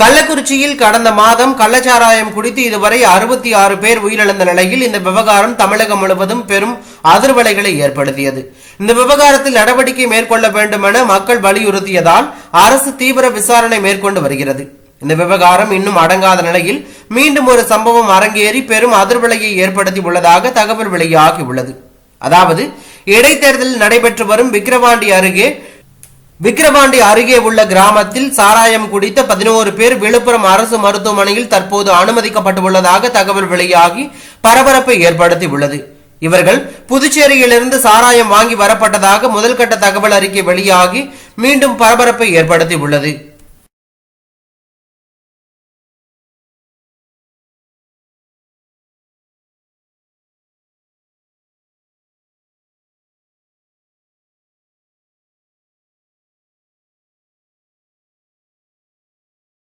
கள்ளக்குறிச்சியில் கடந்த மாதம் கள்ளச்சாராயம் குடித்து இதுவரை அறுபத்தி ஆறு பேர் உயிரிழந்த நிலையில் இந்த விவகாரம் தமிழகம் முழுவதும் பெரும் அதிர்வலைகளை ஏற்படுத்தியது. இந்த விவகாரத்தில் நடவடிக்கை மேற்கொள்ள வேண்டும் என மக்கள் வலியுறுத்தியதால் அரசு தீவிர விசாரணை மேற்கொண்டு வருகிறது. இந்த விவகாரம் இன்னும் அடங்காத நிலையில் மீண்டும் ஒரு சம்பவம் அரங்கேறி பெரும் அதிர்வலையை ஏற்படுத்தி உள்ளதாக தகவல் வெளியாகி உள்ளது. அதாவது இடைத்தேர்தல் நடைபெற்று வரும் விக்கிரவாண்டி அருகே விக்கிரவாண்டி அருகே உள்ள கிராமத்தில் சாராயம் குடித்த பதினோரு பேர் விழுப்புரம் அரசு மருத்துவமனையில் தற்போது அனுமதிக்கப்பட்டுள்ளதாக தகவல் வெளியாகி பரபரப்பை ஏற்படுத்தி உள்ளது இவர்கள் புதுச்சேரியிலிருந்து சாராயம் வாங்கி வரப்பட்டதாக முதல்கட்ட தகவல் அறிக்கை வெளியாகி மீண்டும் பரபரப்பை ஏற்படுத்தி உள்ளது